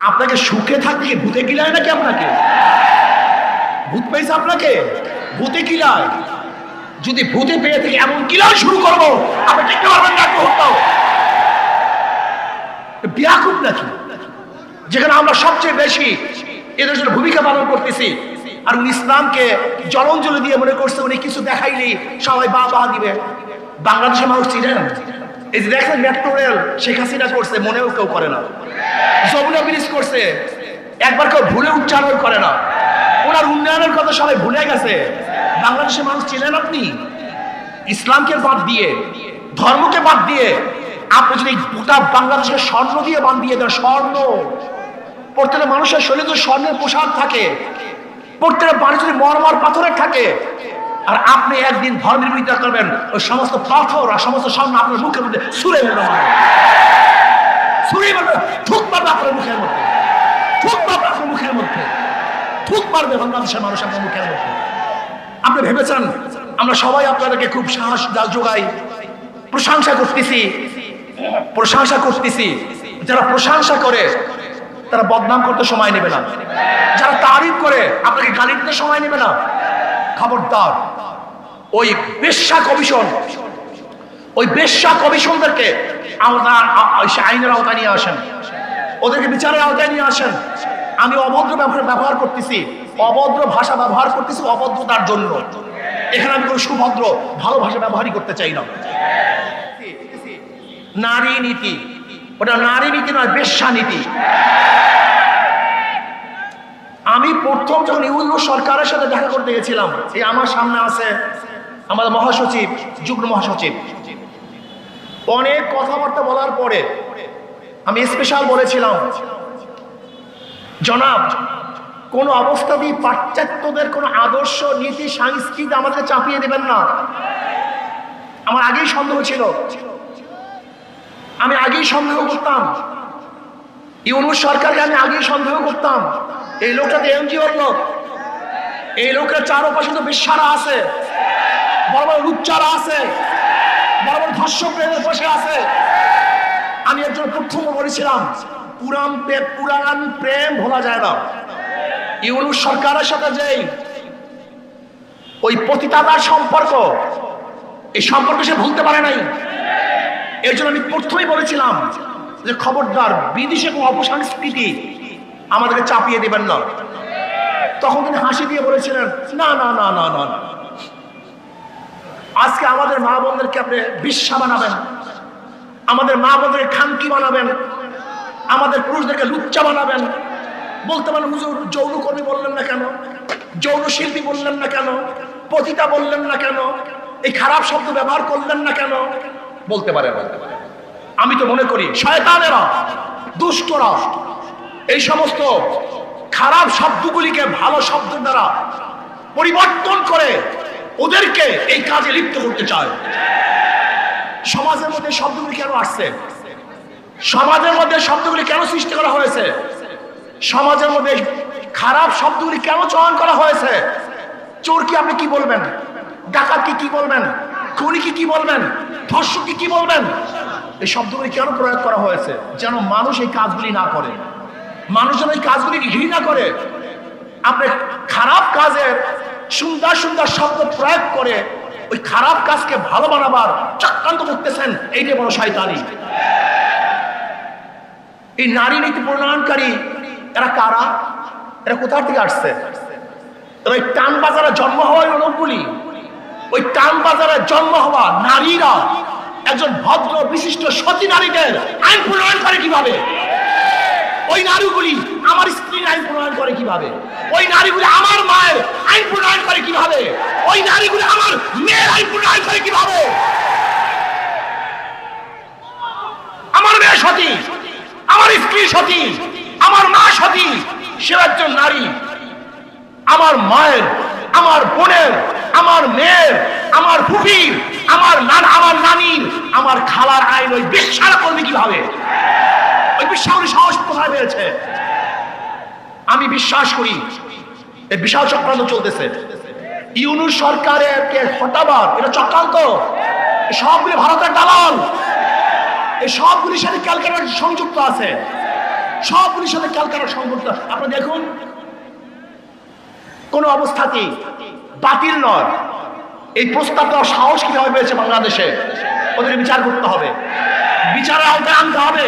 আপনাকে সুখে থাকতে কি ভূতে কিলায় নাকি আপনাকে? ভূত পেয়েছে আপনাকে? ভূতে কিলায়। যদি ভূতে পেয়ে থেকে এমন কিলায় শুরু করব, আপনি টিকতে পারবেন না বিয়াকুব নাকি? যেখানে আমরা সবচেয়ে বেশি জন্য ভূমিকা পালন করতেছি। আর উনি ইসলামকে জলঞ্জলি দিয়ে মনে করছে, উনি কিছু দেখাইলেই সবাই বা বা দিবে। বাংলাদেশের মানুষ চিনেন? এই যে দেখেন, মেট্রো রেল শেখ হাসিনা করছে, মনেও কেউ করে না। যমুনা ব্রিজ করছে। একবার কেউ ভুলে উচ্চারণ করে না। ওনার উন্নয়নের কথা সবাই ভুলে গেছে। বাংলাদেশের মানুষ চেনেন আপনি? ইসলামকে বাদ দিয়ে, ধর্মকে বাদ দিয়ে, আপনি যদি গোটা বাংলাদেশকে স্বর্ণ দিয়ে বান দিয়ে দেন, স্বর্ণ। প্রত্যেকটা মানুষের শরীরে যদি স্বর্ণের পোশাক থাকে, প্রত্যেকটা বাড়ি যদি মরমর পাথরের থাকে, আর আপনি একদিন ধর্মের বিরোধিতা করবেন, ওই সমস্ত পাথর আর সমস্ত স্বর্ণ আপনার মুখের মধ্যে সুরে হয় ছুরি মারবে থুক মারবে আপনার মুখের মধ্যে। থুক মারবে আপনার মুখের মধ্যে। থুক মারবে বাংলাদেশের মানুষ আপনার মুখের মধ্যে। আপনি ভেবেছেন, আমরা সবাই আপনাদেরকে খুব সাহস যোগাই, প্রশংসা করতেছি প্রশংসা করতেছি। যারা প্রশংসা করে, তারা বদনাম করতে সময় নেবে না। যারা তারিফ করে, আপনাকে গালি দিতে সময় নেবে না। খবরদার, ওই বেশ্যা কমিশন ওই বেশ্যা কমিশনদেরকে আইনের আওতায় নিয়ে আসেন। ওদেরকে বিচারের আওতায় নিয়ে আসেন। আমি অভদ্র ব্যবহার ব্যবহার করতেছি। অভদ্র ভাষা ব্যবহার করতেছি অভদ্রতার জন্য। এখানে আমি কোনো সুভদ্র, ভালো ভাষা ব্যবহারই করতে চাই না। নারী নীতি। ওটা নারী নীতি নয়, বেশ্যা নীতি। আমি প্রথম যখন ইউনো সরকারের সাথে দেখা করতে গেছিলাম, এই আমার সামনে আছে আমাদের মহাসচিব, যুগ্ম মহাসচিব। অনেক কথাবার্তা বলার পরে আমি স্পেশাল বলেছিলাম, জনাব, কোন অবস্থাতেই পাশ্চাত্যদের কোন আদর্শ, নীতি, সংস্কৃতি আমাদের চাপিয়ে দেবেন না। আমার আগেই সন্দেহ ছিল। আমি আগেই সন্দেহ করতাম। ইউনুস সরকারকে আমি আগেই সন্দেহ করতাম। এই লোকটা তো এনজিওর লোক। এই লোকের চারপাশে তো বিশ্বারা আছে। বড় বড় লুচ্চারা আছে। বড় বড় প্রেমের বসে আছে। আমি একজন প্রথম বলেছিলাম পুরান প্রেম পুরান প্রেম ভোলা যায় না। ইউনুস সরকারের সাথে যেই ওই পতিতাদার সম্পর্ক, এই সম্পর্ক সে ভুলতে পারে নাই। এর জন্য আমি প্রথমেই বলেছিলাম যে খবরদার, বিদেশে কোনো অপসংস্কৃতি আমাদেরকে চাপিয়ে দেবেন না। তখন তিনি হাসি দিয়ে বলেছিলেন, না না না না না না। আজকে আমাদের মা বোনদেরকে আপনি বিশ্বা বানাবেন। আমাদের মা বোনদেরকে খানকি বানাবেন। আমাদের পুরুষদেরকে লুচ্চা বানাবেন। বলতে পারেন, হুজুর, যৌনকর্মী বললেন না কেন? যৌন শিল্পী বললেন না কেন? পতিতা বললেন না কেন? এই খারাপ শব্দ ব্যবহার করলেন না কেন? বলতে পারে আমি তো মনে করি, শয়তানেরা, দুষ্টরা, এই সমস্ত খারাপ শব্দগুলিকে ভালো শব্দ দ্বারা পরিবর্তন করে ওদেরকে এই কাজে লিপ্ত করতে চায়। সমাজের মধ্যে শব্দগুলি কেন আসছে? সমাজের মধ্যে শব্দগুলি কেন সৃষ্টি করা হয়েছে? সমাজের মধ্যে খারাপ শব্দগুলি কেন চয়ন করা হয়েছে? চোর কি আপনি কি বলবেন? ডাকাত কি কি বলবেন? খুনি কি কি বলবেন? ধর্ষক কি কি বলবেন? এই শব্দগুলি কেন প্রয়োগ করা হয়েছে? যেন মানুষ এই কাজগুলি না করে। মানুষ যেন এই কাজগুলিকে ঘৃণা করে। আপনি খারাপ কাজের সুন্দর সুন্দর শব্দ প্রয়োগ করে ওই খারাপ কাজকে ভালো বানাবার চক্রান্ত করতেছেন এইটাই বড় শয়তানি। এই নারী নীতি প্রণয়নকারী, এরা কারা? এরা কোথা থেকে আসছে? ওই টান বাজারে জন্ম হওয়া ওই লোকগুলি। ওই টান বাজারে জন্ম হওয়া নারীরা একজন ভদ্র, বিশিষ্ট, সতী নারীদের আইন প্রণয়ন করে কীভাবে? ওই নারীগুলি আমার স্ত্রীর আইন প্রণয়ন করে কীভাবে? ওই নারীগুলি আমার মায়ের আইন প্রণয়ন করে কীভাবে ওই নারীগুলি আমার মেয়ের আইন প্রণয়ন করে কীভাবে আমার মেয়ে সতী আমার স্ত্রী সতী আমার মা সতী সে একজন নারী। আমার মায়ের, আমার বোনের, আমার মেয়ের, আমার ফুফির, আমার নান, আমার নানির, আমার খালার আইন ওই বিশ্বাস করবে কীভাবে? ওই বিশ্বাস সাহস কোথায় পেয়েছে? আমি বিশ্বাস করি এই বিশাল চক্রান্ত চলতেছে। ইউনুস সরকারের কে হটাবার, এটা চক্রান্ত। সবগুলি ভারতের দালাল। এই সবগুলির সাথে ক্যালকাটা সংযুক্ত আছে। সবগুলির সাথে ক্যালকাটা সংযুক্ত আপনারা দেখুন, কোন অবস্থাতেই বাতিল নয়। এই প্রস্তাব দেওয়ার সাহস কীভাবে পেয়েছে বাংলাদেশে? ওদের বিচার করতে হবে। বিচারের আওতায় আনতে হবে।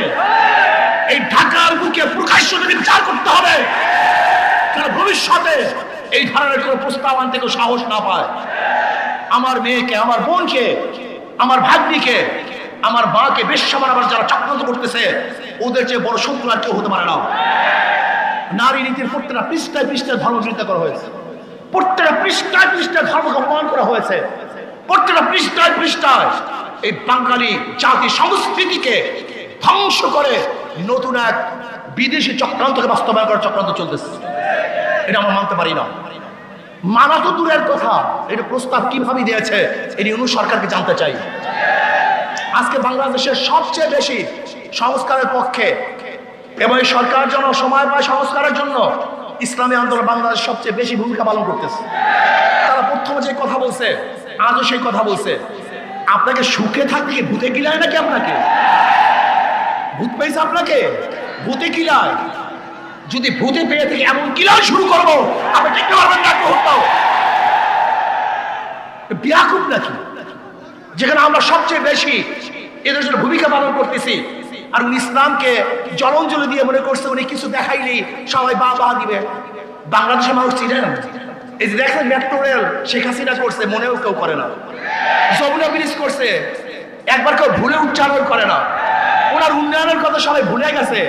এই ঢাকার বুকে প্রকাশ্য বিচার করতে হবে যেন ভবিষ্যতে এই ধরনের কোনো প্রস্তাব আনতে কেউ সাহস না পায়। আমার মেয়েকে, আমার বোনকে, আমার ভাগ্নিকে আমার মাকে বেশ্যা বানাবার যারা চক্রান্ত করতেছে, ওদের চেয়ে বড় শত্রু আর কেউ হতে পারে না। নারী নীতির প্রত্যেকটা পৃষ্ঠায় পৃষ্ঠায় ধর্ম বিরোধিতা করা হয়েছে। প্রত্যেকটা পৃষ্ঠায় পৃষ্ঠায় ধর্মকে অপমান করা হয়েছে। প্রত্যেকটা পৃষ্ঠায় পৃষ্ঠায় এই বাঙালি জাতি সংস্কৃতিকে ধ্বংস করে নতুন এক বিদেশি চক্রান্তকে বাস্তবায়ন করার চক্রান্ত চলতেছে। এটা আমরা মানতে পারি না। মানা তো দূরের কথা। এটা প্রস্তাব কীভাবে দিয়েছে এটি অনু সরকারকে জানতে চাই। আজকে বাংলাদেশের সবচেয়ে বেশি সংস্কারের পক্ষে এবং এই সরকার যেন সময় পায় সংস্কারের জন্য ইসলামী আন্দোলন বাংলাদেশ সবচেয়ে বেশি ভূমিকা পালন করতেছে। তারা প্রথমে যে কথা বলছে, আজও সেই কথা বলছে। আপনাকে সুখে থাকতে কি ভূতে কিলায় নাকি আপনাকে? ভূত পেয়েছে আপনাকে? ভূতে কিলায়? যদি ভূতে পেয়ে থেকে এমন কিলায় শুরু করব, আপনি টিকতে পারবেন না নাকি? যেখানে আমরা সবচেয়ে বেশি এদের জন্য ভূমিকা পালন করতেছি। আর উনি ইসলামকে জলঞ্জলি দিয়ে মনে করছে, উনি কিছু দেখাইলেই সবাই বা বা দিবে। বাংলাদেশের মানুষ চিনেন এই যে দেখেন, মেট্রো রেল শেখ হাসিনা করছে, মনেও কেউ করে না। যমুনা ব্রিজ করছে, একবার কেউ ভুলে উচ্চারণ করে না। ওনার উন্নয়নের কথা সবাই ভুলে গেছে।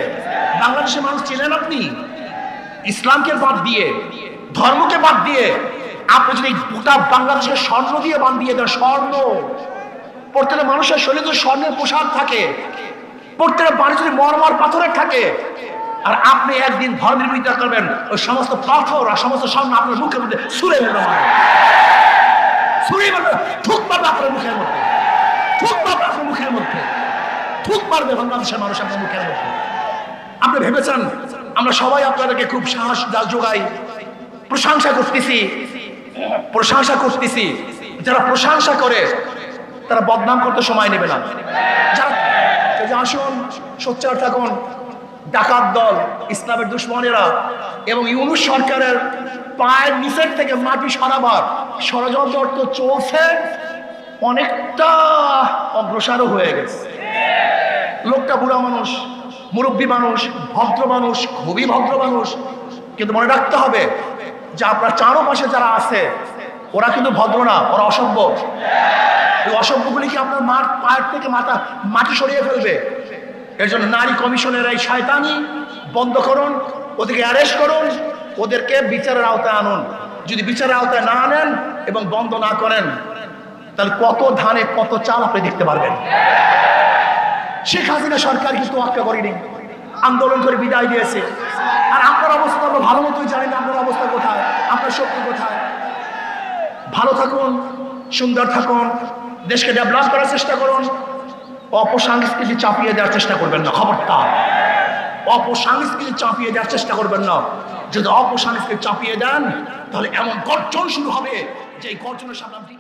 বাংলাদেশের মানুষ চিনেন আপনি? ইসলামকে বাদ দিয়ে, ধর্মকে বাদ দিয়ে, আপনি যদি গোটা বাংলাদেশের স্বর্ণ দিয়ে বান দিয়ে দেন, স্বর্ণ। প্রত্যেকটা মানুষের শরীরে যদি স্বর্ণের পোশাক থাকে, প্রত্যেকটা যদি মরমর পাথরের থাকে, আর আপনি একদিন ধর্মের বিরোধিতা করবেন, ওই সমস্ত পাথর আর সমস্ত স্বর্ণ আপনার মুখের মধ্যে সুরে মারবে সুরে আপনার মুখের মধ্যে। আপনার মুখের মধ্যে। বাংলাদেশের মানুষ আপনার মুখের মধ্যে। আপনি ভেবেছেন, আমরা সবাই আপনাদেরকে খুব সাহস যোগাই, প্রশংসা করতেছি প্রশংসা করতেছি। যারা প্রশংসা করে তারা বদনাম করতে সময় নেবে না। আসুন, সোচ্চার থাকুন। ডাকাত দল, ইসলামের দুশ্মনেরা এবং ইউনুস সরকারের পায়ের নিচের থেকে মাটি সরাবার ষড়যন্ত্র তো চলছে, অনেকটা অগ্রসরও হয়ে গেছে। লোকটা বুড়া মানুষ, মুরব্বী মানুষ, ভদ্র মানুষ, খুবই ভদ্র মানুষ। কিন্তু মনে রাখতে হবে যে আপনার চারোপাশে যারা আছে, ওরা কিন্তু ভদ্র না, ওরা অসভ্য। এই অসভ্যগুলি কি আপনার মাঠ পায়ের থেকে মাথা, মাটি সরিয়ে ফেলবে? এর জন্য নারী কমিশনের এই শয়তানি, বন্ধ করুন, ওদেরকে অ্যারেস্ট করুন, ওদেরকে বিচারের আওতায় আনুন। যদি বিচারের আওতায় না আনেন এবং বন্ধ না করেন, তাহলে কত ধানে কত চাল আপনি দেখতে পারবেন। শেখ হাসিনা সরকার কিন্তু আক্কা করেনি, আন্দোলন করে বিদায় দিয়েছে। আর আপনার অবস্থা আমরা ভালো মতোই জানি না, আপনার অবস্থা কোথায়, আপনার শক্তি কোথায়। ভালো থাকুন, সুন্দর থাকুন দেশকে ডেভেলপ করার চেষ্টা করুন। অপসংস্কৃতি চাপিয়ে দেওয়ার চেষ্টা করবেন না খবরটা অপসংস্কৃতি চাপিয়ে দেওয়ার চেষ্টা করবেন না। যদি অপসংস্কৃতি চাপিয়ে দেন, তাহলে এমন গর্জন শুরু হবে যে গর্জনের সামনে আপনি